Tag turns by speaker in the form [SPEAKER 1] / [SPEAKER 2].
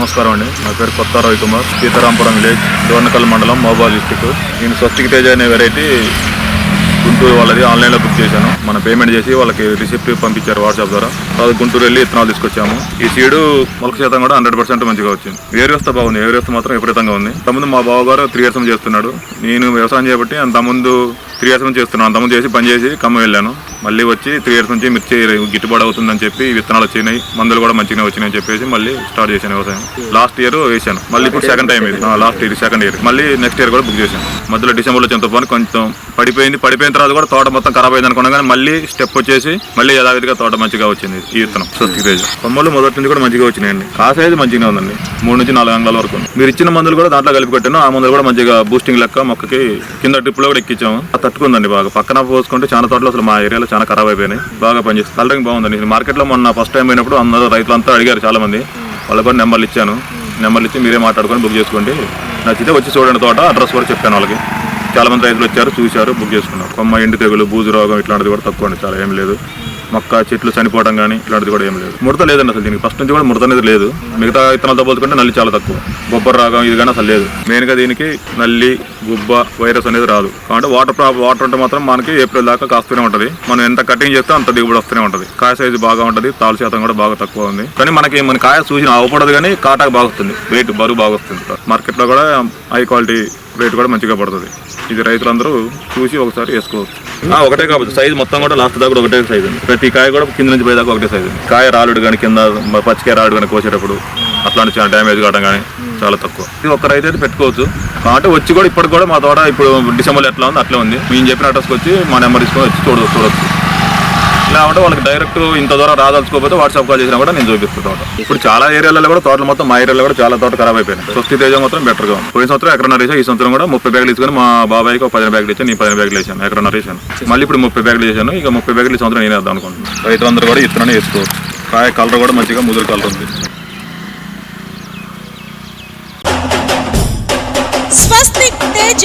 [SPEAKER 1] నమస్కారం అండి. నా పేరు కొత్త రవికుమార్ సీతారాంపురం విలేజ్ దోర్నకల్ మండలం మహబాద్ డిస్టిక్ నేను స్వస్తిక్ తేజ అనే వెరైటీ గుంటూరు వాళ్ళది ఆన్లైన్లో బుక్ చేశాను. మన పేమెంట్ చేసి వాళ్ళకి రిసిప్ట్ పంపించారు వాట్సాప్ ద్వారా. తర్వాత గుంటూరు వెళ్ళి ఇత్తనాలు తీసుకొచ్చాము. ఈ సీడు మొలక శాతం కూడా హండ్రెడ్ పర్సెంట్ మంచిగా వచ్చింది. వేరు వ్యవస్థ బాగుంది. ఏ వ్యవస్థ మాత్రం విపరీతంగా ఉంది. తమ్ముందు మా బావగారు త్రీ ఇయర్స్ చేస్తున్నాడు. నేను వ్యవసాయం చేయబట్టి ముందు త్రీ ఇయర్స్ చేస్తున్నాను. అంతకుముందు చేసి పని చేసి కమ్మ వెళ్ళాను. మళ్ళీ వచ్చి త్రీ ఇయర్స్ నుంచి మిర్చి గిట్టుబాటు అవుతుందని చెప్పి విత్తనాలు వచ్చినాయి మందులు కూడా మంచిగా వచ్చినాయి చెప్పేసి మళ్ళీ స్టార్ట్ చేశాను వ్యవసాయం. లాస్ట్ ఇయర్ వేసాను మళ్ళీ ఇప్పుడు సెకండ్ టైం ఇది. లాస్ట్ ఇయర్ సెకండ్ ఇయర్ మళ్ళీ నెక్స్ట్ ఇయర్ కూడా బుక్ చేశాను. మధ్యలో డిసెంబర్లో వచ్చేంత పని కొంచెం పడిపోయింది. పడిపోయిన తర్వాత కూడా తోట మొత్తం ఖరాబ్ అయింది అనుకున్నా కానీ మళ్ళీ స్టెప్ వచ్చేసి మళ్ళీ యథావిధిగా తోట మంచిగా వచ్చింది ఈ విత్తనం. స్వస్తిక్ తేజ కొమ్మలు మొదటి నుంచి కూడా మంచిగా వచ్చినాయండి. కాస అయితే మంచిగా ఉందండి. మూడు నుంచి నాలుగు అంగాల వరకు. మీరు ఇచ్చిన మందులు కూడా దాంట్లో కలిపి పెట్టాను ఆ మందులు కూడా మంచిగా బూస్టింగ్ లెక్క మొక్కకి కింద టిప్పులో కూడా ఎక్కించాము. తట్టుకుందండి బాగా. పక్కన పోసుకుంటే చాలా తోటలు అసలు మా ఏరియాలో చాలా ఖరాబ్ అయిపోయినాయి. బాగా పనిచేస్తుంది కలరింగ్ బాగుందండి. మార్కెట్లో మొన్న ఫస్ట్ టైం పోయినప్పుడు అందరూ రైతులంతా అడిగారు చాలా మంది వాళ్ళకి కూడా నెంబర్లు ఇచ్చాను. నెంబర్లు ఇచ్చి మీరే మాట్లాడుకొని బుక్ చేసుకోండి. నచ్చితే వచ్చి చూడండి తోట అడ్రస్ కూడా చెప్పాను వాళ్ళకి. చాలా మంది రైతులు వచ్చారు చూశారు బుక్ చేసుకున్నారు. కొమ్మ ఎండు తెగులు బూజు రోగం ఇట్లాంటిది కూడా తక్కువ చాలా ఏం లేదు. మొక్క చెట్లు చనిపోవడం కానీ ఇలాంటిది కూడా ఏం లేదు. ముడత లేదండి అసలు దీనికి. ఫస్ట్ నుంచి కూడా ముడత అనేది లేదు. మిగతా ఇత్తనాలతో పోల్చుకుంటే నల్లి చాలా తక్కువ. బొబ్బర రాగం ఇది కానీ అసలు లేదు. మెయిన్గా దీనికి నల్లి గుబ్బ వైరస్ అనేది రాదు. కాబట్టి వాటర్ ప్రా వాటర్ ఉంటే మాత్రం మనకి ఏప్రిల్ దాకా కాస్తూనే ఉంటుంది. మనం ఎంత కటింగ్ చేస్తే అంత దిగుబడి వస్తూనే ఉంటుంది. కాయ సైజు బాగా ఉంటుంది తాలు శాతం కూడా బాగా తక్కువ ఉంది. కానీ మనకి మన కాయ చూసిన అవ్వకూడదు కానీ కాటాకు బాగా వస్తుంది. వెయిట్ బరువు బాగా వస్తుంది. మార్కెట్లో కూడా హై క్వాలిటీ రేటు కూడా మంచిగా పడుతుంది. ఇది రైతులందరూ చూసి ఒకసారి వేసుకోవచ్చు. ఒకటే కాబట్టి సైజ్ మొత్తం కూడా లాస్ట్ దాకా ఒకటే సైజ్ ఉంది. ప్రతి కాయ కూడా కింద నుంచి పోయేదాకా దాకా ఒకటే సైజ్ ఉంది. కాయ రాలుడు కానీ కింద పచ్చికాయ రాలుడు కానీ కోసేటప్పుడు అట్లాంటి చాలా డ్యామేజ్ కావడం కానీ చాలా తక్కువ. ఇది ఒక్క రైతు అయితే పెట్టుకోవచ్చు. కాబట్టి వచ్చి కూడా ఇప్పటికి కూడా మా తోట ఇప్పుడు డిసెంబర్ ఎట్లా ఉంది అట్లే ఉంది. మేము చెప్పిన అడ్రస్కి వచ్చి మా నెంబర్ తీసుకొని వచ్చి చూడ చూడవచ్చు లేకుంటే వాళ్ళకి డైరెక్ట్ ఇంత దూరం రాదలుచుకోకపోతే వాట్సాప్ కాల్ చేసినా కూడా నేను చూపిస్తుంటా ఇప్పుడు చాలా ఏరియాలలో కూడా తోటలు మొత్తం మా ఏరియాలో కూడా చాలా తోట ఖరాబ్ అయిపోయినాయి. స్వస్తి తేజ మాత్రం బెటర్గా ఉంది. పోయిన సంవత్సరం ఎక్కడ వేసాను ఈ సంవత్సరం కూడా ముప్పై బ్యాగులు తీసుకొని మా బాబాయ్కి ఒక పదిహేను బ్యాగులు ఇచ్చాను నేను పదిహేను బ్యాగులు వేసాను ఎక్కడ నరేషన్ మళ్ళీ ఇప్పుడు ముప్పై బ్యాగులు చేశాను ఇక ముప్పై బ్యాగులు ఈ సంవత్సరం నేను వేద్దాం అనుకుంటున్నాను రైతులందరూ కూడా ఇతరనే వేసుకోవచ్చు కాయ కలర్ కూడా మంచిగా ముదురు కలర్ ఉంది. స్వస్తి తేజ.